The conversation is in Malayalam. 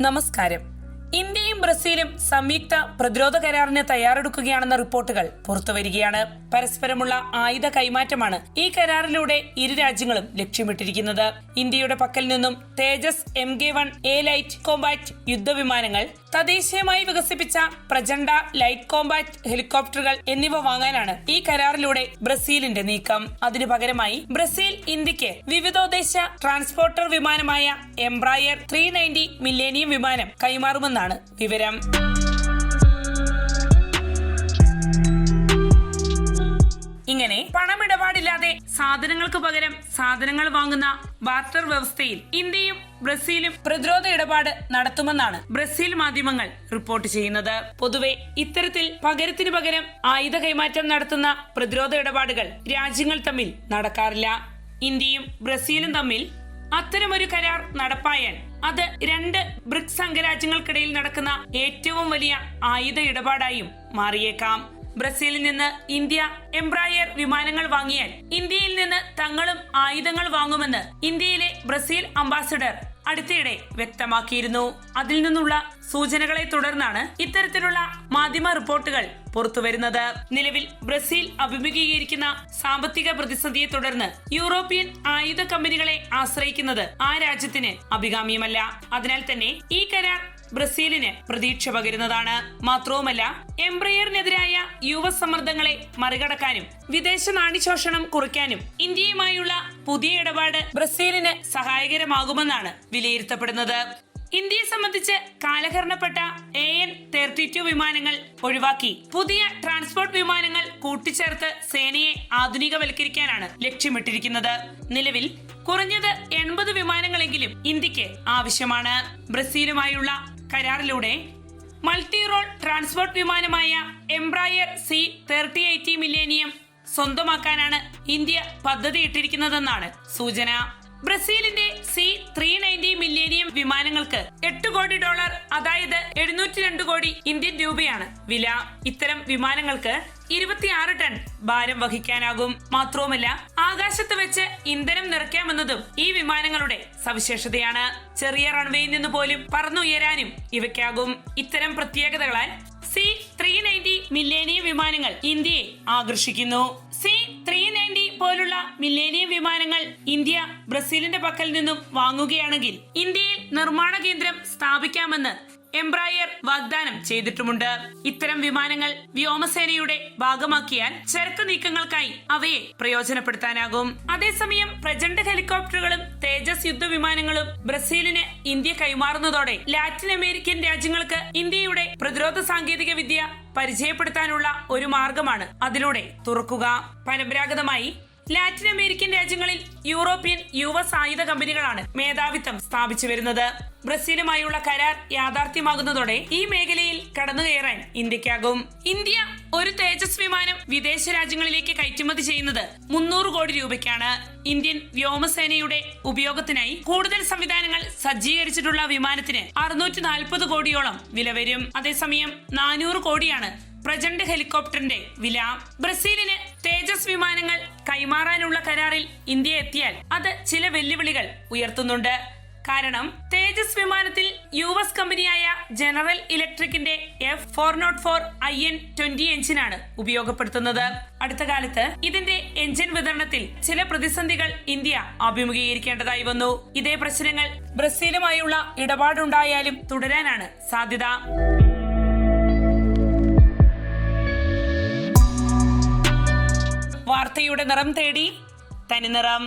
നമസ്കാരം ഇന്ത്യയും ബ്രസീലും സംയുക്ത പ്രതിരോധ കരാറിന് തയ്യാറെടുക്കുകയാണെന്ന റിപ്പോർട്ടുകൾ പുറത്തുവരികയാണ്. പരസ്പരമുള്ള ആയുധ കൈമാറ്റമാണ് ഈ കരാറിലൂടെ ഇരു രാജ്യങ്ങളും ലക്ഷ്യമിട്ടിരിക്കുന്നത്. ഇന്ത്യയുടെ പക്കൽ നിന്നും Tejas M K one A light combat യുദ്ധവിമാനങ്ങൾ തദ്ദേശീയമായി വികസിപ്പിച്ച പ്രചണ്ഡ ലൈറ്റ് കോമ്പാറ്റ് ഹെലികോപ്റ്ററുകൾ എന്നിവ വാങ്ങാനാണ് ഈ കരാറിലൂടെ ബ്രസീലിന്റെ നീക്കം. അതിനു പകരമായി ബ്രസീൽ ഇന്ത്യയ്ക്ക് വിവിധോദ്ദേശ ട്രാൻസ്പോർട്ടർ വിമാനമായ എംബ്രായർ ത്രീ നയന്റി മില്ലേനിയം വിമാനം കൈമാറുമെന്നാണ് വിവരം. ഇങ്ങനെ പണമിടപാടില്ലാതെ സാധനങ്ങൾക്ക് പകരം സാധനങ്ങൾ വാങ്ങുന്ന ബാർട്ടർ വ്യവസ്ഥയിൽ ഇന്ത്യയും ബ്രസീലും പ്രതിരോധ ഇടപാട് നടത്തുമെന്നാണ് ബ്രസീൽ മാധ്യമങ്ങൾ റിപ്പോർട്ട് ചെയ്യുന്നത്. പൊതുവെ ഇത്തരത്തിൽ പകരത്തിന് പകരം ആയുധ കൈമാറ്റം നടത്തുന്ന പ്രതിരോധ ഇടപാടുകൾ രാജ്യങ്ങൾ തമ്മിൽ നടക്കാറില്ല. ഇന്ത്യയും ബ്രസീലും തമ്മിൽ അത്തരമൊരു കരാർ നടപ്പായാൽ അത് രണ്ട് ബ്രിക്സ് അംഗരാജ്യങ്ങൾക്കിടയിൽ നടക്കുന്ന ഏറ്റവും വലിയ ആയുധ ഇടപാടായും മാറിയേക്കാം. ബ്രസീലിൽ നിന്ന് ഇന്ത്യ എംബ്രായർ വിമാനങ്ങൾ വാങ്ങിയാൽ ഇന്ത്യയിൽ നിന്ന് തങ്ങളും ആയുധങ്ങൾ വാങ്ങുമെന്ന് ഇന്ത്യയിലെ ബ്രസീൽ അംബാസിഡർ അടുത്തിടെ വ്യക്തമാക്കിയിരുന്നു. അതിൽ നിന്നുള്ള സൂചനകളെ തുടർന്നാണ് ഇത്തരത്തിലുള്ള മാധ്യമ റിപ്പോർട്ടുകൾ പുറത്തുവരുന്നത്. നിലവിൽ ബ്രസീൽ അഭിമുഖീകരിക്കുന്ന സാമ്പത്തിക പ്രതിസന്ധിയെ തുടർന്ന് യൂറോപ്യൻ ആയുധ കമ്പനികളെ ആശ്രയിക്കുന്നത് ആ രാജ്യത്തിന് അഭികാമ്യമല്ല. അതിനാൽ തന്നെ ഈ കരാർ ബ്രസീലിന് പ്രതീക്ഷ പകരുന്നതാണ്. മാത്രവുമല്ല എംബ്രയറിനെതിരായ യുവ സമ്മർദ്ദങ്ങളെ മറികടക്കാനും വിദേശ നാണ്യശോഷണം കുറയ്ക്കാനും ഇന്ത്യയുമായുള്ള പുതിയ ഇടപാട് ബ്രസീലിന് സഹായകരമാകുമെന്നാണ് വിലയിരുത്തപ്പെടുന്നത്. ഇന്ത്യയെ സംബന്ധിച്ച് കാലഹരണപ്പെട്ട എ എൻ തേർട്ടി ടു വിമാനങ്ങൾ ഒഴിവാക്കി പുതിയ ട്രാൻസ്പോർട്ട് വിമാനങ്ങൾ കൂട്ടിച്ചേർത്ത് സേനയെ ആധുനികവൽക്കരിക്കാനാണ് ലക്ഷ്യമിട്ടിരിക്കുന്നത്. നിലവിൽ കുറഞ്ഞത് എൺപത് വിമാനങ്ങളെങ്കിലും ഇന്ത്യയ്ക്ക് ആവശ്യമാണ്. ബ്രസീലുമായുള്ള കരാറിലൂടെ multi role transport വിമാനമായ Embraer C thirty eighty millennium സ്വന്തമാക്കാനാണ് India പദ്ധതിയിട്ടിരിക്കുന്നതെന്നാണ് സൂചന. ബ്രസീലിന്റെ സി ത്രീ നയന്റി മില്ലേനിയം വിമാനങ്ങൾക്ക് എട്ട് കോടി ഡോളർ അതായത് എഴുന്നൂറ്റി രണ്ട് കോടി ഇന്ത്യൻ രൂപയാണ് വില. ഇത്തരം വിമാനങ്ങൾക്ക് ഇരുപത്തിയാറ് ടൺ ഭാരം വഹിക്കാനാകും. മാത്രവുമല്ല ആകാശത്ത് വെച്ച് ഇന്ധനം നിറയ്ക്കാമെന്നതും ഈ വിമാനങ്ങളുടെ സവിശേഷതയാണ്. ചെറിയ റൺവേയിൽ നിന്ന് പോലും പറന്നുയരാനും ഇവയ്ക്കാകും. ഇത്തരം പ്രത്യേകതകളാൽ സി ത്രീ നയന്റി മില്ലേനിയം വിമാനങ്ങൾ ഇന്ത്യയെ ആകർഷിക്കുന്നു. സി ത്രീ പോലുള്ള മില്ലേനിയം വിമാനങ്ങൾ ഇന്ത്യ ബ്രസീലിന്റെ പക്കൽ നിന്നും വാങ്ങുകയാണെങ്കിൽ ഇന്ത്യയിൽ നിർമ്മാണ കേന്ദ്രം സ്ഥാപിക്കാമെന്ന് എംബ്രായർ വാഗ്ദാനം ചെയ്തിട്ടുമുണ്ട്. ഇത്തരം വിമാനങ്ങൾ വ്യോമസേനയുടെ ഭാഗമാക്കിയാൽ ചരക്ക് നീക്കങ്ങൾക്കായി അവയെ പ്രയോജനപ്പെടുത്താനാകും. അതേസമയം പ്രചണ്ഡ ഹെലികോപ്റ്ററുകളും തേജസ് യുദ്ധ വിമാനങ്ങളും ബ്രസീലിന് ഇന്ത്യ കൈമാറുന്നതോടെ ലാറ്റിൻ അമേരിക്കൻ രാജ്യങ്ങൾക്ക് ഇന്ത്യയുടെ പ്രതിരോധ സാങ്കേതിക വിദ്യ പരിചയപ്പെടുത്താനുള്ള ഒരു മാർഗമാണ് അതിലൂടെ തുറക്കുക. പരമ്പരാഗതമായി ലാറ്റിൻ അമേരിക്കൻ രാജ്യങ്ങളിൽ യൂറോപ്യൻ യുവ സായുധ കമ്പനികളാണ് മേധാവിത്വം സ്ഥാപിച്ചു വരുന്നത്. ബ്രസീലുമായുള്ള കരാർ യാഥാർത്ഥ്യമാകുന്നതോടെ ഈ മേഖലയിൽ കടന്നുകയറാൻ ഇന്ത്യക്കാകും. ഇന്ത്യ ഒരു തേജസ് വിമാനം വിദേശ രാജ്യങ്ങളിലേക്ക് കയറ്റുമതി ചെയ്യുന്നത് മുന്നൂറ് കോടി രൂപയ്ക്കാണ്. ഇന്ത്യൻ വ്യോമസേനയുടെ ഉപയോഗത്തിനായി കൂടുതൽ സംവിധാനങ്ങൾ സജ്ജീകരിച്ചിട്ടുള്ള വിമാനത്തിന് അറുന്നൂറ്റി നാൽപ്പത് കോടിയോളം വില വരും. അതേസമയം നാനൂറ് കോടിയാണ് പ്രചണ്ഡ് ഹെലികോപ്റ്ററിന്റെ വില. ബ്രസീലിന് വിമാനങ്ങൾ കൈമാറാനുള്ള കരാറിൽ ഇന്ത്യ എത്തിയാൽ അത് ചില വെല്ലുവിളികൾ ഉയർത്തുന്നുണ്ട്. കാരണം തേജസ് വിമാനത്തിൽ യു എസ് കമ്പനിയായ general ഇലക്ട്രിക്കിന്റെ F four naught four I N twenty എഞ്ചിനാണ് ഉപയോഗപ്പെടുത്തുന്നത്. അടുത്ത കാലത്ത് ഇതിന്റെ എഞ്ചിൻ വിതരണത്തിൽ ചില പ്രതിസന്ധികൾ ഇന്ത്യ അഭിമുഖീകരിക്കേണ്ടതായി വന്നു. ഇതേ പ്രശ്നങ്ങൾ ബ്രസീലുമായുള്ള ഇടപാടുണ്ടായാലും തുടരാനാണ് സാധ്യത. നിറം തേടി തനിനിറം